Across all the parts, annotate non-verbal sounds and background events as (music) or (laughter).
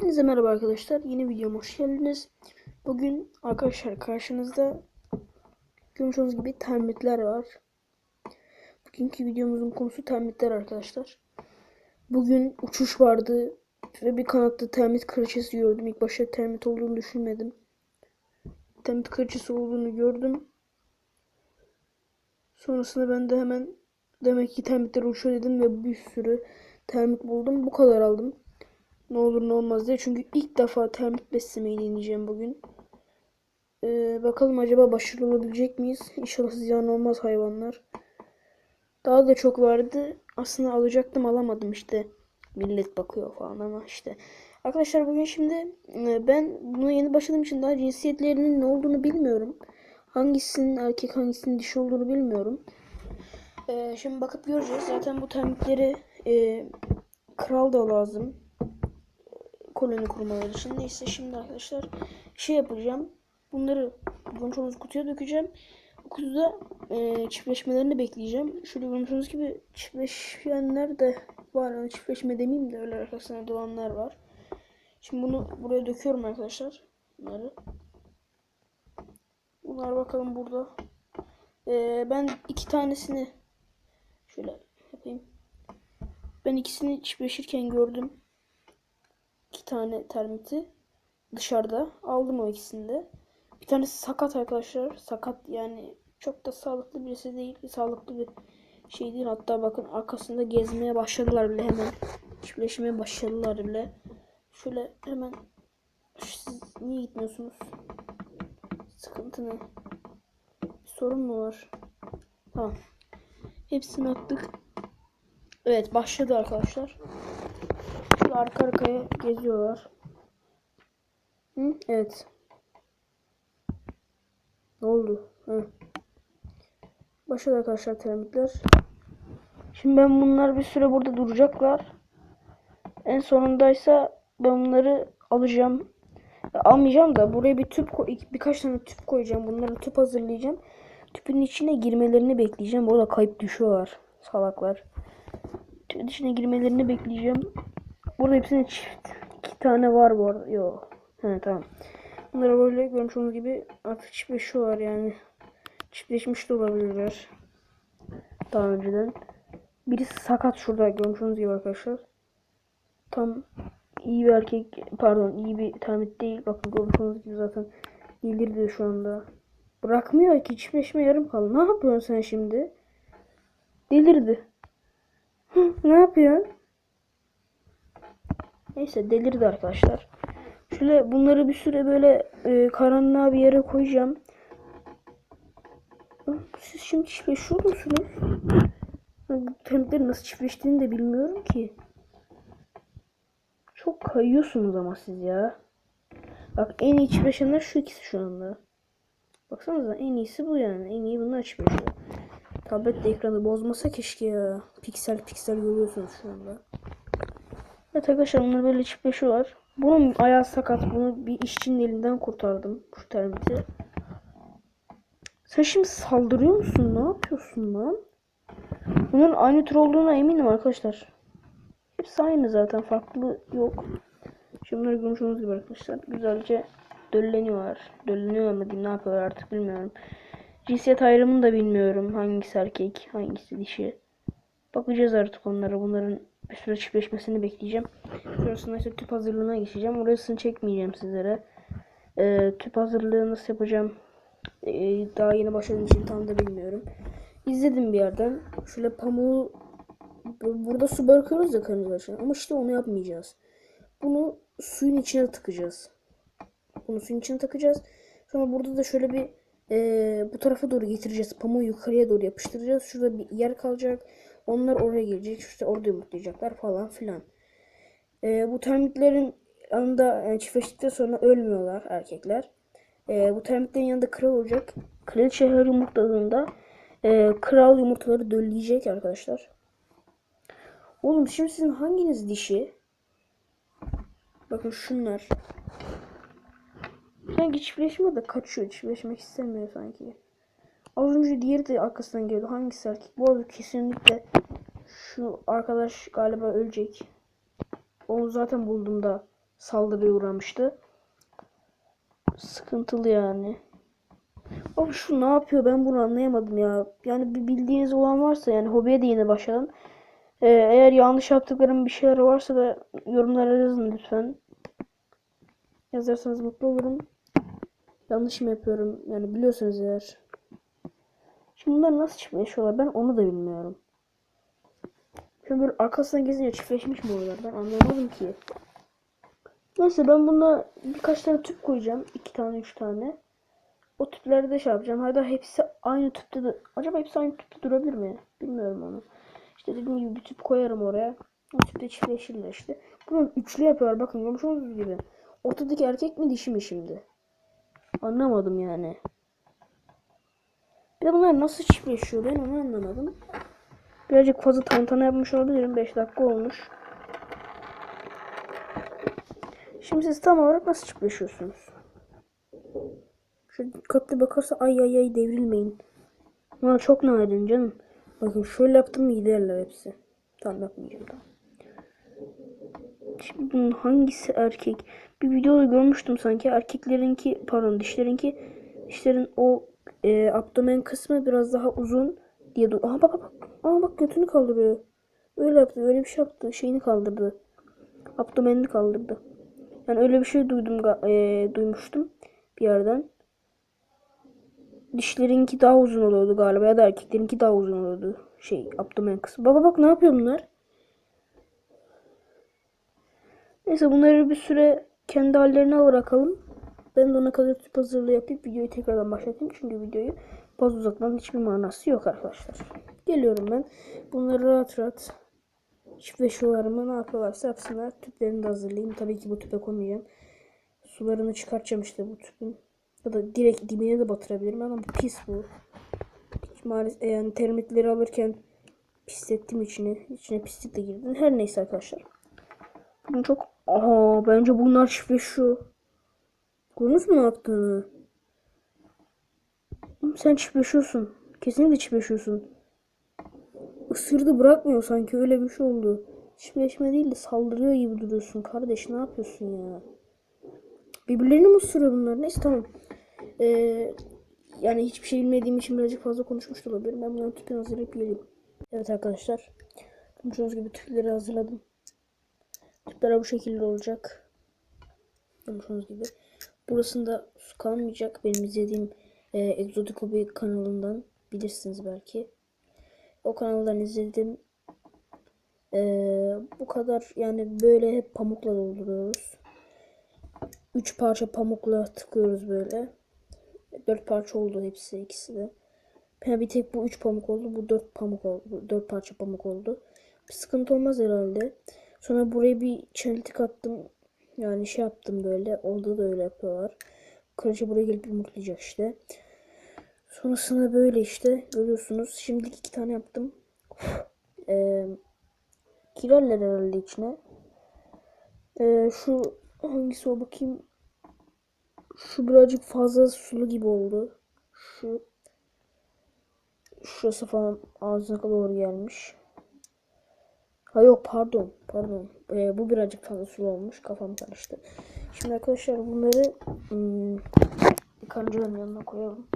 Hepinize merhaba arkadaşlar. Yeni videoma hoş geldiniz. Bugün arkadaşlar karşınızda görmüş olduğunuz gibi termitler var. Bugünkü videomuzun konusu termitler arkadaşlar. Bugün uçuş vardı ve bir kanatlı termit kraliçesi gördüm. İlk başta termit olduğunu düşünmedim. Termit kraliçesi olduğunu gördüm. Sonrasında ben de hemen demek ki termitler uçuyor dedim ve bir sürü termit buldum. Bu kadar aldım. Ne olur ne olmaz diye. Çünkü ilk defa termit beslemeyi deneyeceğim bugün. Ee, bakalım acaba başarılı olabilecek miyiz? İnşallah ziyan olmaz hayvanlar. Daha da çok vardı. Aslında alacaktım alamadım işte. Millet bakıyor falan ama işte. Arkadaşlar bugün şimdi e, ben buna yeni başladığım için daha cinsiyetlerinin ne olduğunu bilmiyorum. Hangisinin erkek hangisinin dişi olduğunu bilmiyorum. Ee, şimdi bakıp göreceğiz. Zaten bu termitleri e, kral da lazım koloni kurmaları için. Neyse şimdi arkadaşlar şey yapacağım. Bunları görmüş kutuya dökeceğim. Bu kutuda e, çiftleşmelerini bekleyeceğim. Şöyle görmüş gibi çiftleşenler de var. Yani çiftleşme demeyeyim de öyle arkasına dolanlar var. Şimdi bunu buraya döküyorum arkadaşlar. Bunları. Bunlar bakalım burada. E, ben iki tanesini şöyle yapayım. Ben ikisini çiftleşirken gördüm iki tane termiti dışarıda aldım o ikisini de. Bir tanesi sakat arkadaşlar. Sakat yani çok da sağlıklı birisi değil. Sağlıklı bir şey değil. Hatta bakın arkasında gezmeye başladılar bile hemen. Çiftleşmeye başladılar bile. Şöyle hemen siz niye gitmiyorsunuz? Sıkıntı ne? Bir sorun mu var? Tamam. Hepsini attık. Evet başladı arkadaşlar. Şöyle arka arkaya geziyorlar. Hı? Evet. Ne oldu? Hı. Başladı arkadaşlar termitler. Şimdi ben bunlar bir süre burada duracaklar. En sonundaysa ben bunları alacağım. Ya, almayacağım da buraya bir tüp birkaç tane tüp koyacağım. Bunları tüp hazırlayacağım. Tüpün içine girmelerini bekleyeceğim. Burada kayıp düşüyorlar. Salaklar. Tüpün içine girmelerini bekleyeceğim. Burada hepsinin çift. iki tane var bu arada. Yok. He tamam. Bunları böyle görmüş olduğunuz gibi artık çiftleşiyorlar yani. Çiftleşmiş de olabilirler. Daha önceden. Birisi sakat şurada görmüş gibi arkadaşlar. Tam iyi bir erkek pardon iyi bir termit değil. Bakın görmüş olduğunuz gibi zaten delirdi şu anda. Bırakmıyor ki çiftleşme yarım kaldı. Ne yapıyorsun sen şimdi? Delirdi. (laughs) ne yapıyorsun? Neyse delirdi arkadaşlar. Şöyle bunları bir süre böyle e, karanlığa bir yere koyacağım. Siz şimdi çiftleşiyor musunuz? Termitlerin nasıl çiftleştiğini de bilmiyorum ki. Çok kayıyorsunuz ama siz ya. Bak en iyi çiftleşenler şu ikisi şu anda. Baksanıza en iyisi bu yani. En iyi bunlar çiftleşiyor. Tablet ekranı bozmasa keşke ya. Piksel piksel görüyorsunuz şu anda. Evet arkadaşlar bunlar böyle çiftleşiyorlar. Bunun ayağı sakat. Bunu bir işçinin elinden kurtardım. Şu termiti. Sen şimdi saldırıyor musun? Ne yapıyorsun lan? Bunların aynı tür olduğuna eminim arkadaşlar. Hepsi aynı zaten. Farklı yok. Şimdi bunları görmüş gibi arkadaşlar. Güzelce dölleniyorlar. Dölleniyorlar mı diyeyim ne yapıyorlar artık bilmiyorum. Cinsiyet ayrımını da bilmiyorum. Hangisi erkek, hangisi dişi. Bakacağız artık onlara. Bunların bir süre çiftleşmesini bekleyeceğim. Sonrasında ise tüp hazırlığına geçeceğim. Orasını çekmeyeceğim sizlere. Ee, tüp hazırlığı nasıl yapacağım? Ee, daha yeni başladığım için tam da bilmiyorum. İzledim bir yerden. Şöyle pamuğu burada su bırakıyoruz ya karıncalar Ama işte onu yapmayacağız. Bunu suyun içine tıkacağız. Bunu suyun içine takacağız. Sonra burada da şöyle bir e, bu tarafa doğru getireceğiz. Pamuğu yukarıya doğru yapıştıracağız. Şurada bir yer kalacak. Onlar oraya gelecek. İşte orada yumurtlayacaklar falan filan. E, bu termitlerin yanında yani çiftleştikten sonra ölmüyorlar erkekler. E, bu termitlerin yanında kral olacak. Kraliçe her yumurtladığında e, kral yumurtaları dölleyecek arkadaşlar. Oğlum şimdi sizin hanginiz dişi? Bakın şunlar. Sanki çiftleşme de kaçıyor. Çiftleşmek istemiyor sanki. Az önce diğeri de arkasından geliyordu. Hangisi erkek? Bu arada kesinlikle şu arkadaş galiba ölecek. Onu zaten bulduğumda saldırıya uğramıştı. Sıkıntılı yani. Abi şu ne yapıyor ben bunu anlayamadım ya. Yani bir bildiğiniz olan varsa yani hobiye de yeni başladım. Ee, eğer yanlış yaptıklarım bir şeyler varsa da yorumlara yazın lütfen. Yazarsanız mutlu olurum. Yanlış mı yapıyorum? Yani biliyorsunuz eğer. Şimdi bunlar nasıl çiftleşiyorlar ben onu da bilmiyorum. Şimdi böyle arkasından gezince çiftleşmiş mi oluyorlar ben anlamadım ki. Neyse ben buna birkaç tane tüp koyacağım. iki tane üç tane. O tüpleri de şey yapacağım. Hatta hepsi aynı tüpte de... Acaba hepsi aynı tüpte durabilir mi? Bilmiyorum onu. İşte dediğim gibi bir tüp koyarım oraya. O tüpte çiftleşirler işte. Bunu üçlü yapıyorlar. Bakın görmüş olduğunuz gibi. Ortadaki erkek mi dişi mi şimdi? Anlamadım yani. Bir de bunlar nasıl çiftleşiyor ben onu anlamadım. Birazcık fazla tantana yapmış olabilirim. 5 dakika olmuş. Şimdi siz tam olarak nasıl çiftleşiyorsunuz? Şu köprü bakarsa ay ay ay devrilmeyin. Ama çok narin canım. Bakın şöyle yaptım mı giderler hepsi. Tamam yapmayacağım tamam. Şimdi bunun hangisi erkek? Bir videoda görmüştüm sanki. Erkeklerinki pardon dişlerinki dişlerin o e, abdomen kısmı biraz daha uzun diye du- Aha bak bak. Aa bak götünü kaldırıyor. Öyle yaptı. Öyle bir şey yaptı. Şeyini kaldırdı. Abdomenini kaldırdı. Yani öyle bir şey duydum e, duymuştum bir yerden. Dişlerinki daha uzun oluyordu galiba ya da erkeklerinki daha uzun oluyordu. Şey abdomen kısmı. Baba bak ne yapıyor bunlar? Neyse bunları bir süre kendi hallerine bırakalım. Ben de ona kadar tüp hazırlığı yapıp videoyu tekrardan başlatayım. Çünkü videoyu fazla uzatmanın hiçbir manası yok arkadaşlar. Geliyorum ben. Bunları rahat rahat çiftleşiyorlarımı ne yapıyorlarsa yapsınlar. Tüplerini de hazırlayayım. Tabii ki bu tüpe koymayacağım. Sularını çıkartacağım işte bu tüpün. Ya da direkt dibine de batırabilirim ama pis bu. Hiç maalesef yani termitleri alırken pislettim içine. İçine pislik de girdi. Her neyse arkadaşlar. Bunu çok... Aha bence bunlar çiftleşiyor. Gördünüz mü ne yaptığını? Sen çiftleşiyorsun. Kesinlikle çiftleşiyorsun. Isırdı bırakmıyor sanki öyle bir şey oldu. Çiftleşme değil de saldırıyor gibi duruyorsun kardeş ne yapıyorsun ya? Birbirlerini mi ısırıyor bunlar? Neyse tamam. Ee, yani hiçbir şey bilmediğim için birazcık fazla konuşmuş da olabilirim. Ben bunların tüpünü hazırlayıp geleyim. Evet arkadaşlar. Görmüşsünüz gibi tüpleri hazırladım. Tüpler bu şekilde olacak. Görmüşsünüz gibi. Burasında su kalmayacak. Benim izlediğim e, Exotic Hobby kanalından bilirsiniz belki. O kanaldan izledim. Ee, bu kadar yani böyle hep pamukla dolduruyoruz. 3 parça pamukla tıkıyoruz böyle. 4 parça oldu hepsi ikisi de. Yani bir tek bu 3 pamuk oldu. Bu 4 pamuk oldu. 4 parça pamuk oldu. Bir sıkıntı olmaz herhalde. Sonra buraya bir çentik attım. Yani şey yaptım böyle. Orada da öyle yapıyorlar. Kraliçe buraya gelip yumurtlayacak işte. Sonrasında böyle işte görüyorsunuz. Şimdilik iki tane yaptım. Ee, girerler herhalde içine. Ee, şu hangisi o bakayım. Şu birazcık fazla sulu gibi oldu. Şu şurası falan ağzına doğru gelmiş. Ha yok pardon pardon. Ee, bu birazcık fazla sulu olmuş. Kafam karıştı. Şimdi arkadaşlar bunları hmm, bir karıncaların yanına koyalım.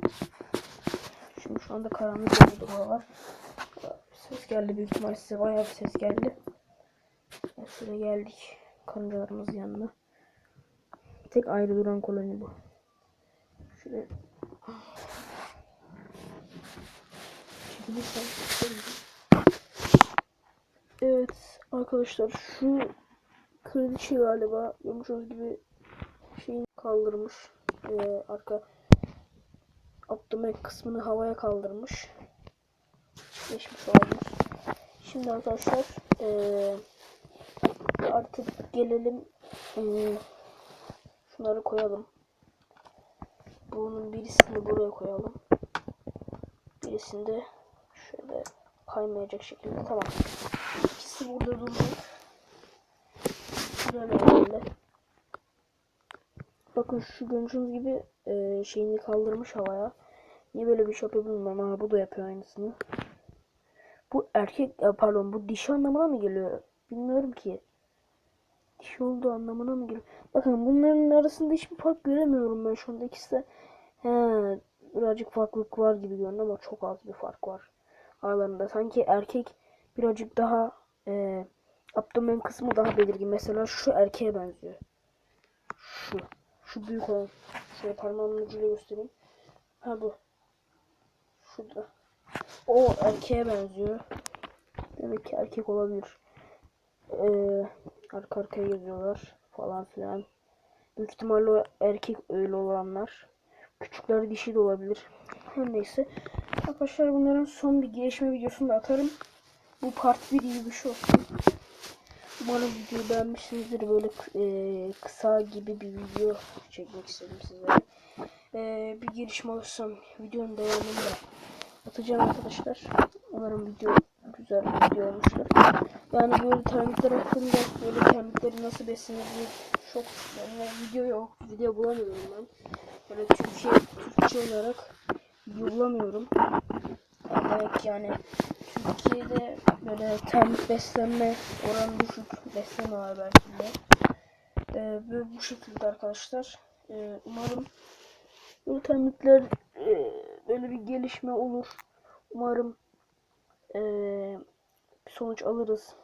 Şimdi şu anda karanlık oldu buralar. Ses geldi büyük ihtimal size bayağı bir ses geldi. Şöyle geldik karıncalarımız yanına. Tek ayrı duran koloni bu. Şöyle Çekilirsem Evet arkadaşlar şu kraliçe galiba görmüşsünüz gibi şeyini kaldırmış. Ee, arka abdomen kısmını havaya kaldırmış. Geçmiş olmuş. Şimdi arkadaşlar eee, artık gelelim eee, şunları koyalım. Bunun birisini buraya koyalım. Birisini de şöyle kaymayacak şekilde tamam. İkisi burada duracak. Böyle böyle. Bakın şu görmüşsünüz gibi eee, şeyini kaldırmış havaya. Niye böyle bir şey yapıyor ama bu da yapıyor aynısını. Bu erkek e, pardon bu dişi anlamına mı geliyor? Bilmiyorum ki. kişi olduğu anlamına mı geliyor? Bakın bunların arasında hiçbir fark göremiyorum ben şu anda. İkisi de he, birazcık farklılık var gibi görünüyor ama çok az bir fark var aralarında. Sanki erkek birazcık daha e, abdomen kısmı daha belirgin. Mesela şu erkeğe benziyor. Şu. Şu büyük olan. Şöyle parmağımın ucuyla göstereyim. Ha bu. Şurada. O erkeğe benziyor. Demek ki erkek olabilir. Ee, arka arkaya geziyorlar falan filan. Büyük ihtimalle o erkek öyle olanlar. Küçükler dişi de olabilir. Her neyse. Arkadaşlar bunların son bir gelişme videosunu da atarım. Bu part 1 gibi bir. Umarım videoyu beğenmişsinizdir. Böyle e, kısa gibi bir video çekmek istedim size. E, bir gelişme olursa videonun devamını da atacağım arkadaşlar. Umarım video güzel bir video olmuştur. Yani böyle termitler hakkında böyle termitleri nasıl beslenir çok yani video yok. Video bulamıyorum ben. Böyle Türkçe, Türkçe olarak. Yani demek yani Türkiye'de böyle termik beslenme oranı düşük beslemiyorlar belki de. Ee, ve bu şekilde arkadaşlar. Ee, umarım bu termitler e, böyle bir gelişme olur. Umarım e, bir sonuç alırız.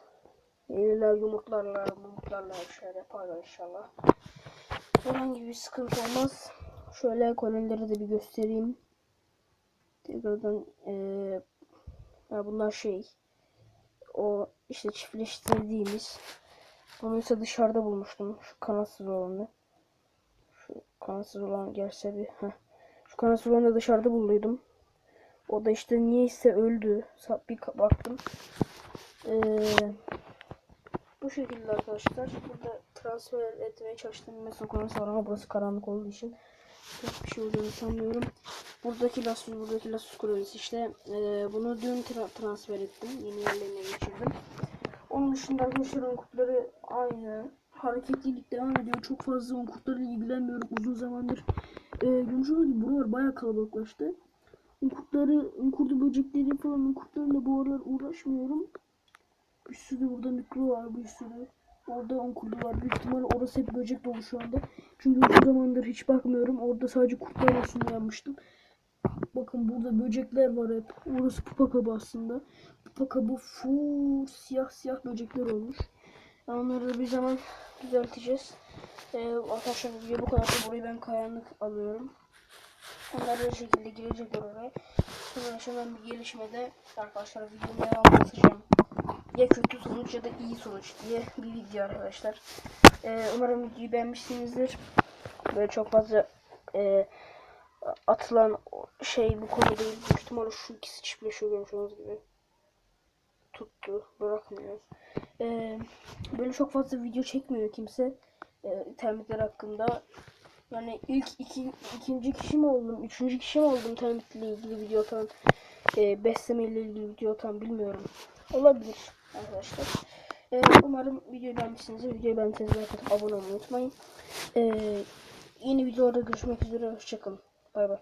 Yeniler yumurtlarla, yumurtlarla bir şeyler yaparlar inşallah. Herhangi bir sıkıntı olmaz. Şöyle kolonileri de bir göstereyim. Tekrardan e, ya bunlar şey o işte çiftleştirdiğimiz bunu ise dışarıda bulmuştum. Şu kanatsız olanı. Şu kanatsız olan gelse bir. Heh. Şu kanatsız olanı da dışarıda bulduydum. O da işte niyeyse öldü. Bir baktım. Ee, bu şekilde arkadaşlar. Burada transfer etmeye çalıştım. Mesela konusu var ama burası karanlık olduğu için pek bir şey olacağını sanmıyorum. Buradaki Lasus, buradaki Lasus kolonisi işte ee, bunu dün tra- transfer ettim. Yeni yerlerine geçirdim. Onun dışında arkadaşlar onkutları aynı. Hareketlilik devam ediyor. Çok fazla onkutlarla ilgilenmiyorum uzun zamandır. Ee, görmüş olduğunuz gibi buralar bayağı kalabalıklaştı. Onkutları, onkurdu böcekleri falan onkurtlarla bu aralar uğraşmıyorum. Bir sürü burada mikro var bir sürü. Orada onkurdu var. Büyük ihtimalle orası hep böcek dolu şu anda. Çünkü uzun zamandır hiç bakmıyorum. Orada sadece kurtlar olsun uyanmıştım. Bakın burada böcekler var hep. Orası pupa kabı aslında. Pupa kabı full siyah siyah böcekler olmuş. Onları da bir zaman düzelteceğiz. Ee, arkadaşlar video bu kadar. Burayı ben kayanlık alıyorum. Onlar da şekilde girecekler oraya. Sonra yaşanan bir gelişmede arkadaşlar videomu devam. Ya kötü sonuç ya da iyi sonuç diye bir video arkadaşlar. Ee, umarım videoyu beğenmişsinizdir. Böyle çok fazla e, atılan şey bu konu değil. Büyük ihtimalle şu ikisi çiftleşiyor görmüş olduğunuz gibi. Tuttu. Bırakmıyor. Ee, böyle çok fazla video çekmiyor kimse. E, termitler hakkında. Yani ilk iki, ikinci kişi mi oldum, üçüncü kişi mi oldum termitle ilgili video atan, e, besleme ile ilgili video atan bilmiyorum. Olabilir arkadaşlar. E, umarım videoyu beğenmişsinizdir. Videoyu beğendiyseniz like abone olmayı unutmayın. E, yeni videolarda görüşmek üzere. Hoşçakalın. Bay bay.